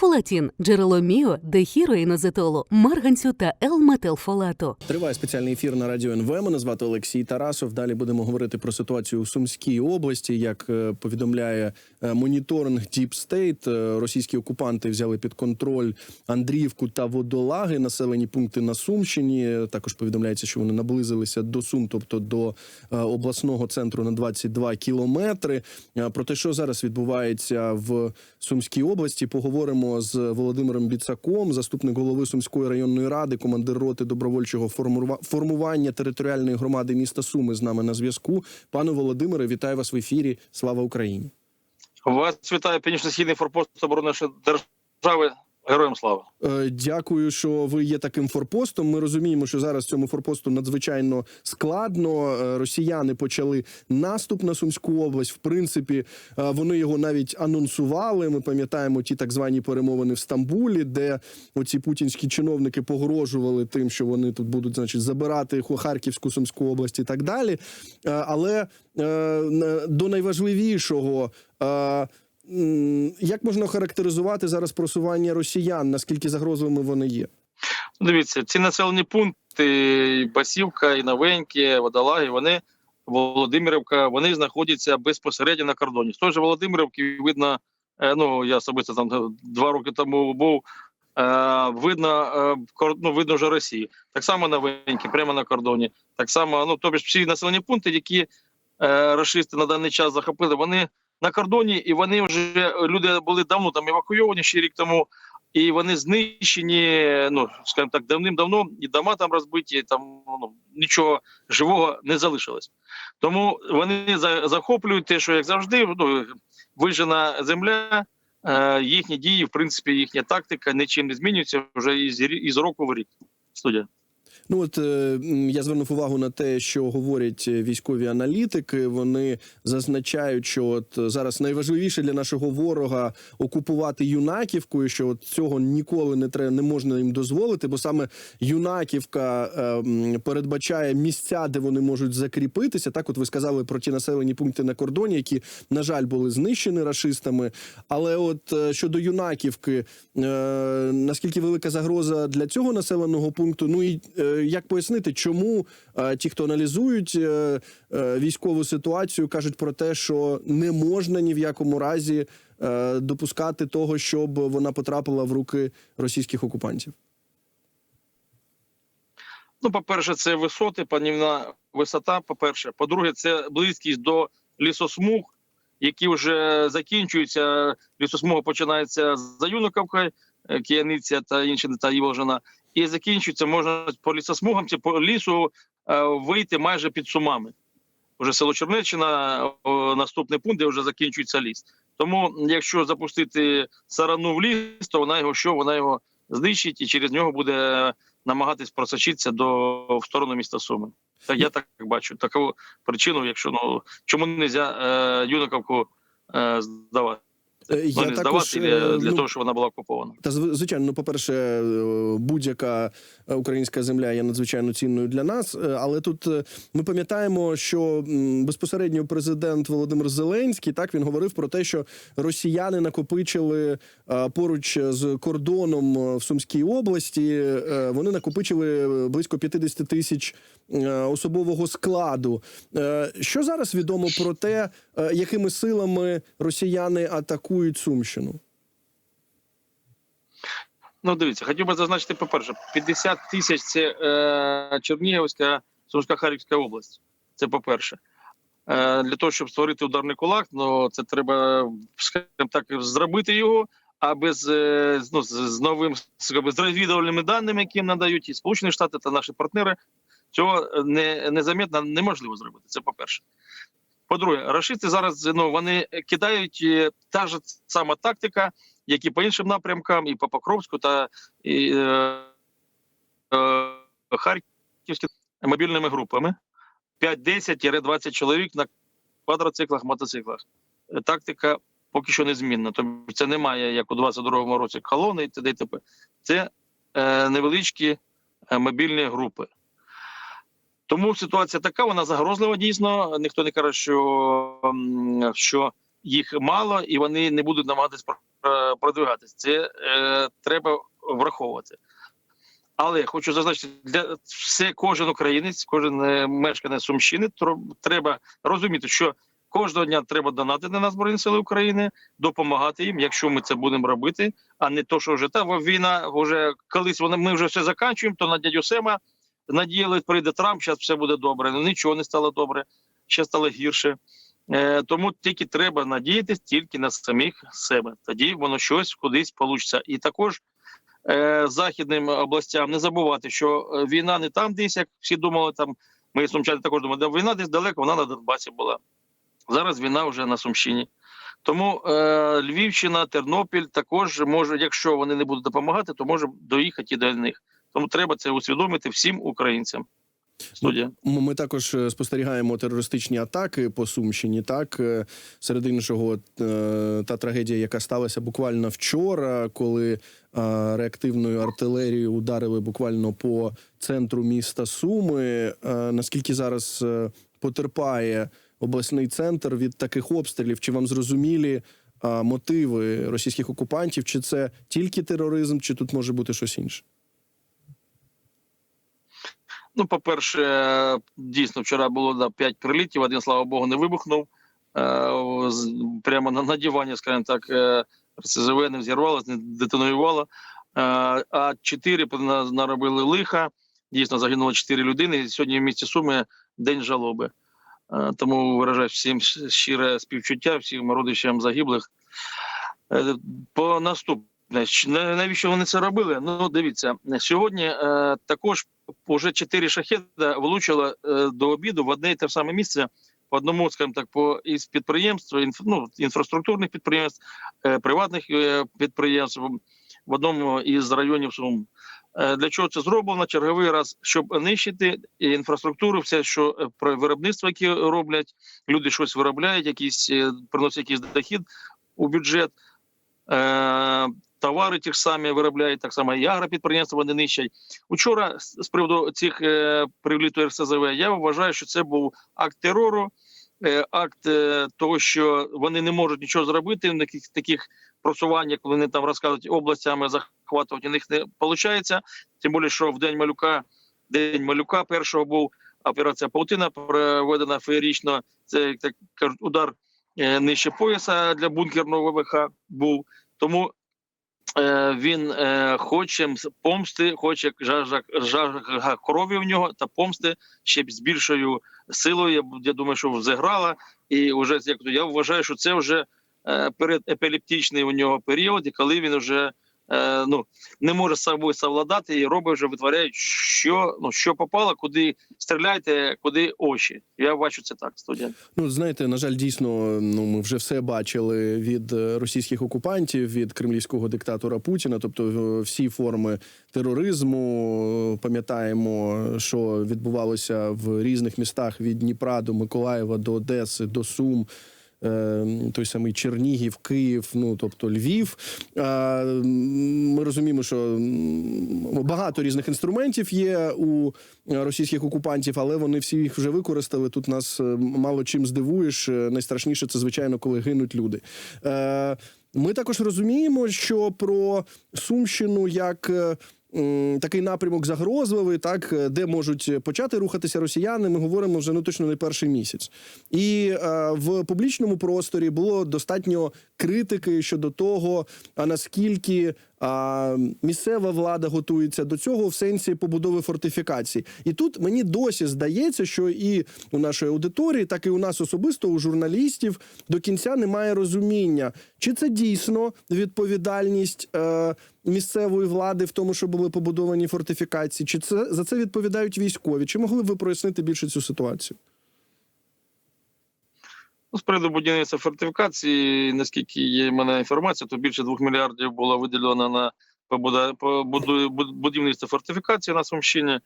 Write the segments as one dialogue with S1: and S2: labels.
S1: Фолатін – джерело міо, дехіроїнозетолу, марганцю та Л-метилфолату.
S2: Триває спеціальний ефір на радіо НВ. Мене звати Олексій Тарасов. Далі будемо говорити про ситуацію у Сумській області. Як е, повідомляє е, моніторинг Deep State, е, російські окупанти взяли під контроль Андріївку та Водолаги, населені пункти на Сумщині. Також повідомляється, що вони наблизилися до Сум, тобто до обласного центру на 22 кілометри. Про те, що зараз відбувається в Сумській області, поговоримо з Володимиром Біцаком, заступник голови Сумської районної ради, командир роти добровольчого формува- формування територіальної громади міста Суми з нами на зв'язку. Пане Володимире, вітаю вас в ефірі. Слава Україні!
S3: Вас вітає північно-східний форпост оборони держави. Героям слава.
S2: Е, Дякую, що ви є таким форпостом. Ми розуміємо, що зараз цьому форпосту надзвичайно складно. Е, Росіяни почали наступ на Сумську область. В принципі, е, вони його навіть анонсували. Ми пам'ятаємо ті так звані перемовини в Стамбулі, де оці путінські чиновники погрожували тим, що вони тут будуть, значить, забирати Харківську Сумську область і так далі. Але до найважливішого. Як можна характеризувати зараз просування росіян? Наскільки загрозливими вони є?
S3: Ну, Дивіться, ці населені пункти, і Басівка, і Новеньке, Водолаги, вони Володимирівка, вони знаходяться безпосередньо на кордоні. З той же Володимирівки видно, е, ну я особисто там два роки тому був. е, Видно, е, ну, видно вже Росію. Так само Новеньке, прямо на кордоні. Так само, ну тобто всі населені пункти, які е, рашисти на даний час захопили, вони на кордоні, і вони вже люди були давно там евакуйовані ще рік тому. І вони знищені, ну скажімо так, давним-давно і дома там розбиті, там ну нічого живого не залишилось. Тому вони захоплюють те, що як завжди, ну вижена земля, е, їхні дії, в принципі, їхня тактика нічим не змінюється вже із, із року в рік. Студія.
S2: Ну от е, я звернув увагу на те, що говорять е, військові аналітики. Вони зазначають, що от е, зараз найважливіше для нашого ворога окупувати юнаківку, і що от цього ніколи не треба, не можна їм дозволити, бо саме юнаківка передбачає місця, де вони можуть закріпитися. Так, от ви сказали про ті населені пункти на кордоні, які на жаль були знищені рашистами. Але от щодо юнаківки, наскільки велика загроза для цього населеного пункту? Ну і як пояснити, чому е, ті, хто аналізують е, е, військову ситуацію, кажуть про те, що не можна ні в якому разі е, допускати того, щоб вона потрапила в руки російських окупантів?
S3: Ну, по-перше, це висоти, панівна висота. По-перше, по-друге, це близькість до лісосмуг, які вже закінчуються. Лісосмуга починається за Юнаковкою, е, Кияниця та інші та Іволжина, і закінчується можна по лісосмугам чи по лісу е, вийти майже під сумами. Уже село Чернеччина, наступний пункт, де вже закінчується ліс. Тому, якщо запустити сарану в ліс, то вона його що? Вона його знищить і через нього буде намагатись просочитися до в сторону міста Суми. Так я так бачу. Таку причину, якщо ну чому не можна е, Юнаковку е, здавати?
S2: Е,
S3: Ну, не здавати
S2: е,
S3: для,
S2: ну,
S3: того, щоб вона була окупована.
S2: Та звичайно, ну, по-перше, е, будь-яка українська земля є надзвичайно цінною для нас. Але тут ми пам'ятаємо, що безпосередньо президент Володимир Зеленський так він говорив про те, що росіяни накопичили поруч з кордоном в Сумській області. Вони накопичили близько 50 тисяч особового складу. Що зараз відомо про те, якими силами росіяни атакують Сумщину?
S3: Ну, дивіться, хотів би зазначити, по-перше, 50 тисяч це е, Чернігівська, Сумська Харківська область. Це по-перше. Е, для того, щоб створити ударний кулак, ну це треба, скажімо так, зробити його, а без е, ну, з, новим з, розвідувальними даними, які їм надають і Сполучені Штати та наші партнери, цього не, незаметно неможливо зробити. Це по-перше. По-друге, рашисти зараз ну, вони кидають е, та ж сама тактика, як і по іншим напрямкам, і по Покровську та і, е, е, Харківським мобільними групами. 5-10-20 чоловік на квадроциклах, мотоциклах. Тактика поки що незмінна. Тобто це немає, як у 22-му році, колони і т.д. Це е, невеличкі е, мобільні групи. Тому ситуація така, вона загрозлива дійсно. Ніхто не каже, що, що їх мало і вони не будуть намагатись про- продвигатись. Це е, треба враховувати. Але хочу зазначити, для все кожен українець, кожен е, мешканець Сумщини треба розуміти, що кожного дня треба донатити на Збройні Сили України, допомагати їм, якщо ми це будемо робити, а не то, що вже та війна, вже колись вона ми вже все закінчуємо, то на дядю Сема надіяли, прийде Трамп, зараз все буде добре. Ну нічого не стало добре, ще стало гірше. Е, тому тільки треба надіятись тільки на самих себе. Тоді воно щось кудись вийде. І також е, західним областям не забувати, що е, війна не там десь, як всі думали, там ми сумчани також думали, де війна десь далеко, вона на Донбасі була. Зараз війна вже на Сумщині. Тому е, Львівщина, Тернопіль також може, якщо вони не будуть допомагати, то може доїхати і до них. Тому треба це усвідомити всім українцям. Студія.
S2: Ми також е, спостерігаємо терористичні атаки по Сумщині. Так Е, серед іншого, е, та трагедія, яка сталася буквально вчора, коли реактивною артилерією ударили буквально по центру міста Суми. Наскільки зараз потерпає обласний центр від таких обстрілів? Чи вам зрозумілі мотиви російських окупантів? Чи це тільки тероризм, чи тут може бути щось інше?
S3: Ну, по-перше, дійсно, вчора було да, 5 прилітів, один, слава Богу, не вибухнув. Е, з- прямо на надівання, скажімо так, е, РСЗВ не взірвалося, не детонувало. Е, а 4 на- наробили лиха. Дійсно, загинуло 4 людини. Сьогодні в місті Суми день жалоби. Тому виражаю всім щире співчуття, всім родичам загиблих. По наступне, Щ- на- навіщо вони це робили? Ну, дивіться, сьогодні е, також уже чотири шахеда влучило е, до обіду в одне і те саме місце по одному, скажімо так, по із підприємств, інф, ну, інфраструктурних підприємств, е, приватних е, підприємств в одному із районів Сум. Е, Для чого це зроблено? Черговий раз, щоб нищити інфраструктуру, все, що е, про виробництво, які роблять, люди щось виробляють, якісь е, приносять якийсь дохід у бюджет. Е, Товари ті ж самі виробляють, так само і агропідприємства вони нищать. Учора з приводу цих е, приліту РСЗВ я вважаю, що це був акт терору, е, акт того, що вони не можуть нічого зробити в таких таких просуваннях, коли вони там розказують областями захватувати, у них не виходить. Тим більше, що в день малюка, день малюка першого був операція Паутина проведена феєрично. Це як так кажуть, удар нижче пояса для бункерного ВВХ був. Тому е, він е, хоче помсти, хоче жажа, крові в нього та помсти ще з більшою силою. Я, я думаю, що зіграла. І вже як то я вважаю, що це вже е, передепілептичний у нього період, і коли він вже е, ну, не може з собою совладати і робить вже витворяють, що ну що попало, куди стріляйте, куди очі. Я бачу це так, студія.
S2: Ну, знаєте, на жаль, дійсно, ну ми вже все бачили від е, російських окупантів, від кремлівського диктатора Путіна, тобто е, всі форми тероризму. Пам'ятаємо, що відбувалося в різних містах від Дніпра до Миколаєва, до Одеси, до Сум. Е, Той самий Чернігів, Київ, ну тобто Львів. Ми розуміємо, що багато різних інструментів є у російських окупантів, але вони всі їх вже використали. Тут нас е, мало чим здивуєш. Е, Найстрашніше це звичайно, коли гинуть люди. Е, Ми також розуміємо, що про Сумщину як. Такий напрямок загрозливий, так е, де можуть почати рухатися росіяни. Ми говоримо вже ну точно не перший місяць, і е, в публічному просторі було достатньо критики щодо того, а наскільки а, місцева влада готується до цього в сенсі побудови фортифікацій. І тут мені досі здається, що і у нашої аудиторії, так і у нас особисто, у журналістів, до кінця немає розуміння, чи це дійсно відповідальність е, місцевої влади в тому, що були побудовані фортифікації, чи це за це відповідають військові? Чи могли б ви прояснити більше цю ситуацію?
S3: Ну, з приводу будівництва фортифікації, наскільки є в мене інформація, то більше двох мільярдів було виділено на будівництво фортифікації на Сумщині.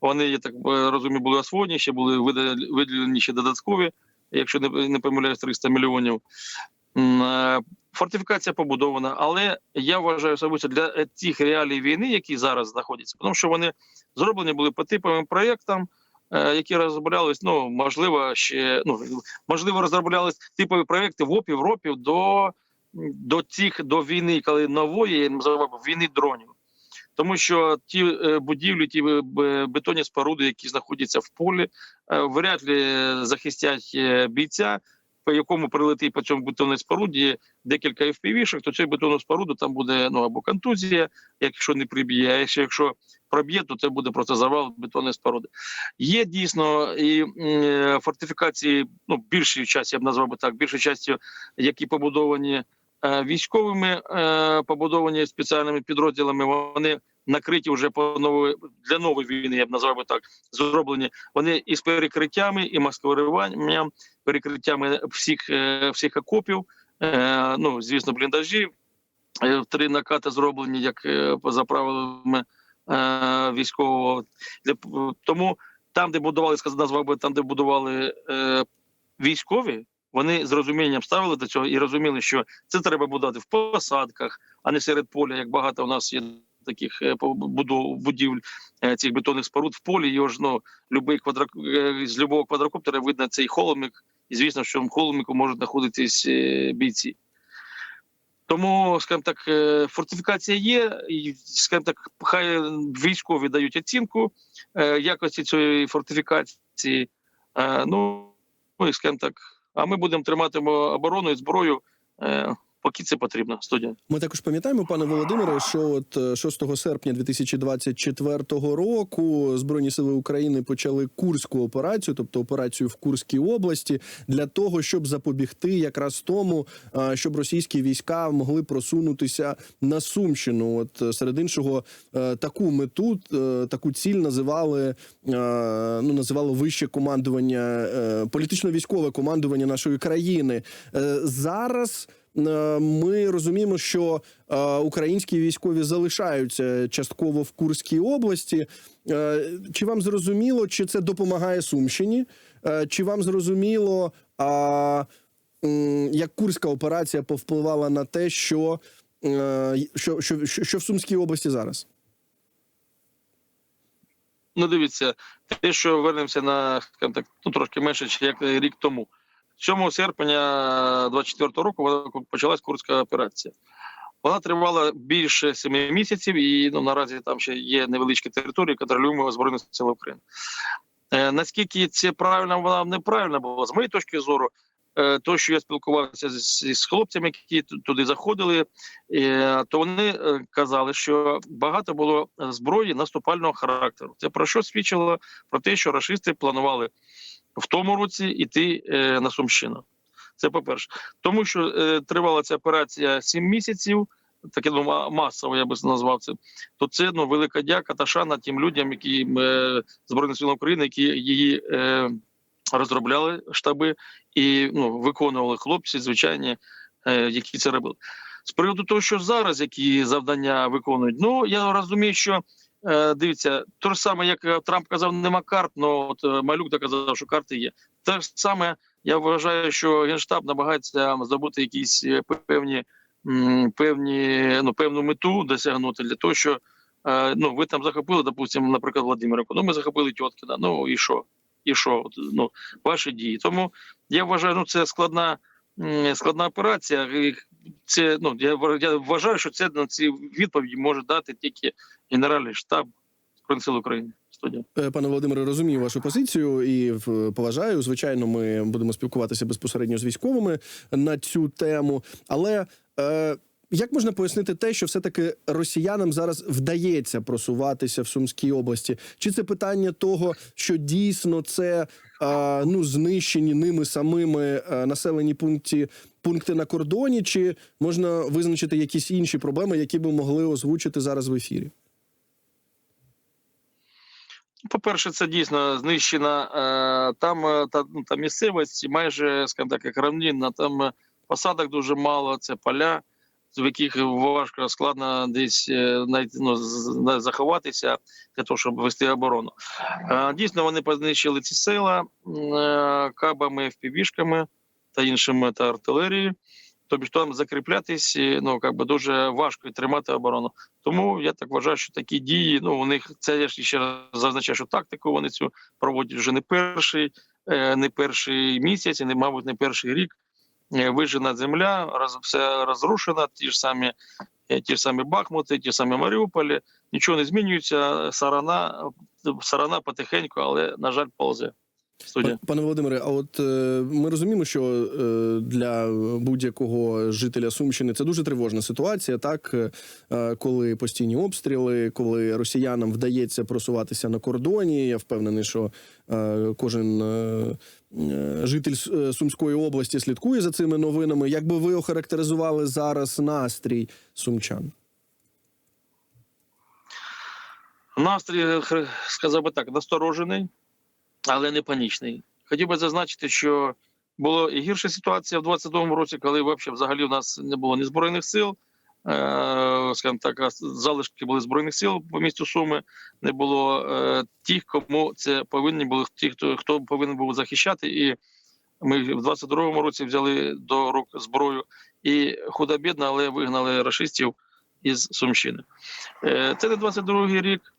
S3: Вони, я так е, розумію, були освоєні, ще були виділені ще додаткові, якщо не, помиляюсь, 300 мільйонів. Е, Фортифікація побудована, але я вважаю особисто для тих реалій війни, які зараз знаходяться, тому що вони зроблені були по типовим проєктам, які розроблялись, ну можливо, ще ну можливо, розроблялись типові проекти в ОПі, в РОПів до, до цих до війни, коли нової війни дронів. Тому що ті е, будівлі, ті е, бетонні споруди, які знаходяться в полі, е, вряд ли захистять е, бійця, по якому прилетить по цьому бетонній споруді декілька FPV-шок, то цю бетонну споруду там буде ну або контузія, якщо не приб'є, а якщо проб'є, то це буде просто завал бетонної споруди. Є дійсно і м, фортифікації, ну більшій часті, я б назвав би так, більшою частю, які побудовані е, військовими, е, побудовані спеціальними підрозділами. Вони накриті вже по нової для нової війни, я б назвав би так, зроблені. Вони із перекриттями, і маскуванням, перекриттями всіх е, всіх окопів. Е, ну звісно, бліндажі. Е, Три накати зроблені як е, за правилами е, військового. Для- Тому там, де будували, сказ- назвав би там, де будували е, військові, вони з розумінням ставили до цього і розуміли, що це треба будувати в посадках, а не серед поля, як багато у нас є таких е, будівель е, цих бетонних споруд в полі. Його ж ну любий квадрак е, з любого квадрокоптера видно цей холмик, і звісно, що в холмику можуть знаходитись е, бійці. Тому, скажімо так, е, фортифікація є, і скажімо так, хай військові дають оцінку е, якості цієї фортифікації. Е, Ну ну і скажімо так, а ми будемо тримати оборону і зброю, поки це потрібно. Студія.
S2: Ми також пам'ятаємо, пане Володимире, що от е, 6 серпня 2024 року Збройні сили України почали Курську операцію, тобто операцію в Курській області, для того, щоб запобігти якраз тому, е, щоб російські війська могли просунутися на Сумщину. От е, серед іншого е, таку мету, е, таку ціль називали е, ну називало вище командування, е, політично-військове командування нашої країни. Е, Зараз. Е, Ми розуміємо, що е, українські військові залишаються частково в Курській області. Е, Чи вам зрозуміло, чи це допомагає Сумщині? Чи вам зрозуміло, як Курська операція повпливала на те, що, що, що, що в Сумській області зараз?
S3: Ну, дивіться, те, що вернемося на так, ну трошки менше, як рік тому. 7 серпня 24 року почалась Курська операція. Вона тривала більше семи місяців, і ну наразі там ще є невеличкі території, контролюємо Збройних сил України. Е, наскільки це правильно, вона неправильно була, з моєї точки зору, е, то, що я спілкувався з, з хлопцями, які туди заходили, е, то вони е, казали, що багато було зброї наступального характеру. Це про що свідчило? Про те, що рашисти планували в тому році йти е, на Сумщину. Це по-перше. Тому що е, тривала ця операція 7 місяців, таке ну, масово я би назвав це, то це ну, велика дяка та шана тим людям, які е, Збройних сил України, які її е, розробляли штаби і ну, виконували хлопці, звичайні, е, які це робили. З приводу того, що зараз які завдання виконують, ну я розумію, що дивіться, то ж саме, як е, Трамп казав, нема карт, ну от е, Малюк доказав, що карти є. Те ж саме я вважаю, що генштаб намагається здобути якісь е, певні, певні ну певну мету досягнути для того, що е, ну ви там захопили, допустимо, наприклад, Владимирівку. Ну ми захопили Тьоткіна. Ну і що? І що? Ну ваші дії. Тому я вважаю, ну це складна, складна операція. Це ну я, я вважаю, що це на ці відповіді може дати тільки Генеральний штаб Збройних сил України.
S2: Е, Пане Володимире, розумію вашу позицію і в- поважаю. Звичайно, ми будемо спілкуватися безпосередньо з військовими на цю тему. Але е, як можна пояснити те, що все-таки росіянам зараз вдається просуватися в Сумській області? Чи це питання того, що дійсно це е, ну знищені ними самими е, населені пункті? Пункти на кордоні, чи можна визначити якісь інші проблеми, які би могли озвучити зараз в ефірі?
S3: По-перше, це дійсно знищена е, там е, та, ну, та місцевість майже, скажімо так, як равнінна, там е, посадок дуже мало, це поля, в яких важко складно десь ну, заховатися для того, щоб вести оборону. Дійсно, вони познищили ці села кабами, впівішками та іншими та артилерією. Тобто там закріплятись ну як би дуже важко і тримати оборону. Тому я так вважаю, що такі дії, ну у них це я ще раз зазначаю, що тактику вони цю проводять вже не перший, е, не перший місяць, і не мабуть не перший рік. Е, Вижена земля, роз, все розрушено, ті ж самі, е, ті ж самі Бахмути, ті ж самі Маріуполі. Нічого не змінюється. Сарана, сарана потихеньку, але на жаль, повзе. Студія.
S2: Пане Володимире, а от е, ми розуміємо, що е, для будь-якого жителя Сумщини це дуже тривожна ситуація, так е, коли постійні обстріли, коли росіянам вдається просуватися на кордоні. Я впевнений, що е, кожен е, е, житель е, Сумської області слідкує за цими новинами. Як би ви охарактеризували зараз настрій сумчан?
S3: Настрій, сказав би так, насторожений, але не панічний. Хотів би зазначити, що була і гірша ситуація в 22-му році, коли взагалі у нас не було ні збройних сил. Е, скажімо так, залишки були збройних сил по місту Суми. Не було е, тих, кому це повинні були ті, хто хто повинен був захищати. І ми в 22-му році взяли до рук зброю і худо-бідно, але вигнали рашистів із Сумщини. Е, це не 22-й рік.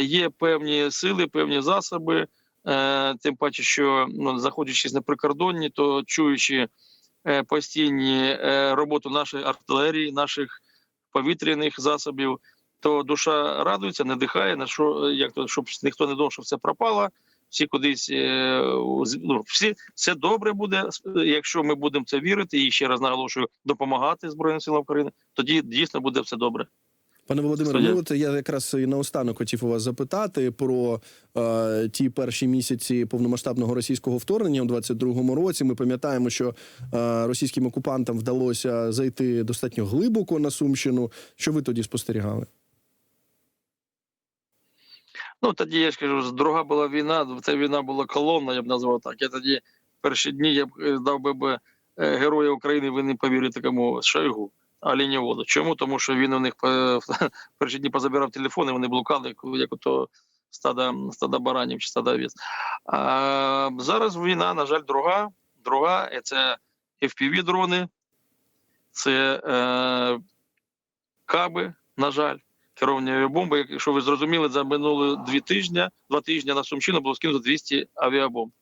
S3: Є певні сили, певні засоби. Е, Тим паче, що ну, заходячись на прикордонні, то чуючи е, постійні е, роботу нашої артилерії, наших повітряних засобів, то душа радується, надихає на що, як то, щоб ніхто не думав, що все пропало. Всі кудись ну, всі все добре буде, якщо ми будемо це вірити, і ще раз наголошую, допомагати Збройним силам України, тоді дійсно буде все добре.
S2: Пане Володимире, ну от я якраз і наостанок хотів у вас запитати про е, ті перші місяці повномасштабного російського вторгнення у 22-му році. Ми пам'ятаємо, що е, російським окупантам вдалося зайти достатньо глибоко на Сумщину. Що ви тоді спостерігали?
S3: Ну тоді я ж кажу, друга була війна. Це війна була колонна, я б назвав так. Я тоді перші дні я б е, дав би е, героя України. Ви не повірите кому Шойгу, а. Чому? Тому що він у них перші дні позабирав телефони, вони блукали, як, ото стада, стада баранів чи стада овець. А зараз війна, на жаль, друга. Друга це fpv дрони, це е, каби, на жаль керовані авіабомби. Якщо ви зрозуміли, за минулі дві тижні, два тижні на Сумщину було скинуто 200 авіабомб.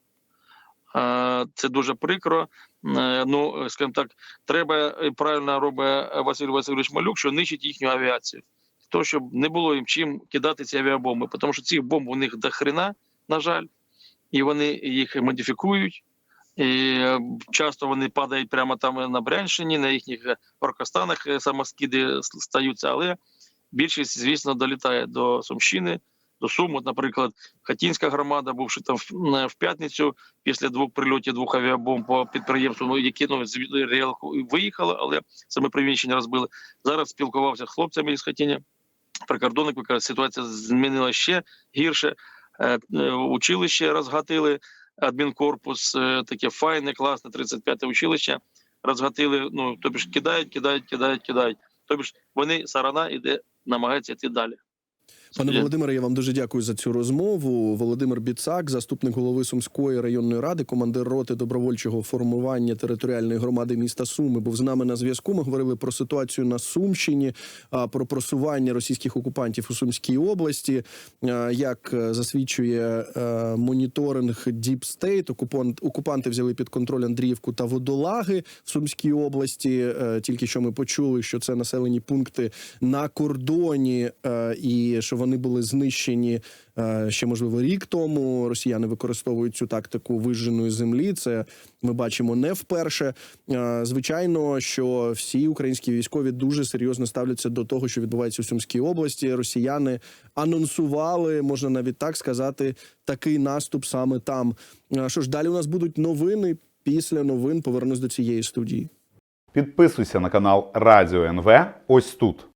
S3: Е, Це дуже прикро. Е, Ну, скажімо так, треба правильно робить Василь Васильович Малюк, що нищить їхню авіацію. То, щоб не було їм чим кидати ці авіабомби, тому що цих бомб у них до хрена, на жаль, і вони їх модифікують. І е, часто вони падають прямо там на Брянщині, на їхніх е, оркостанах е, самоскиди стаються, але більшість, звісно, долітає до Сумщини, до Сум. Наприклад, Хатінська громада, бувши там в, п'ятницю після двох прильотів двох авіабомб по підприємству, ну, які ну, з виїхали, але саме приміщення розбили. Зараз спілкувався з хлопцями із Хатіня. Прикордонник каже, ситуація змінила ще гірше. Е, е, Училище розгатили, адмінкорпус, е, таке файне, класне, 35-те училище. Розгатили, ну тобі ж кидають, кидають, кидають, кидають. Тобі ж вони сарана іде, намагається йти далі.
S2: Пане Володимире, я вам дуже дякую за цю розмову. Володимир Біцак, заступник голови Сумської районної ради, командир роти добровольчого формування територіальної громади міста Суми, був з нами на зв'язку. Ми говорили про ситуацію на Сумщині, про просування російських окупантів у Сумській області. Як е, засвідчує е, моніторинг Deep State, окупант, окупанти взяли під контроль Андріївку та Водолаги в Сумській області. Е, Тільки що ми почули, що це населені пункти на кордоні, і що вони були знищені е, ще можливо рік тому. Росіяни використовують цю тактику вижженої землі. Це ми бачимо не вперше. Е, Звичайно, що всі українські військові дуже серйозно ставляться до того, що відбувається у Сумській області. Росіяни анонсували, можна навіть так сказати, такий наступ саме там. Е, Що ж, далі у нас будуть новини. Після новин повернусь до цієї студії.
S4: Підписуйся на канал Радіо НВ ось тут.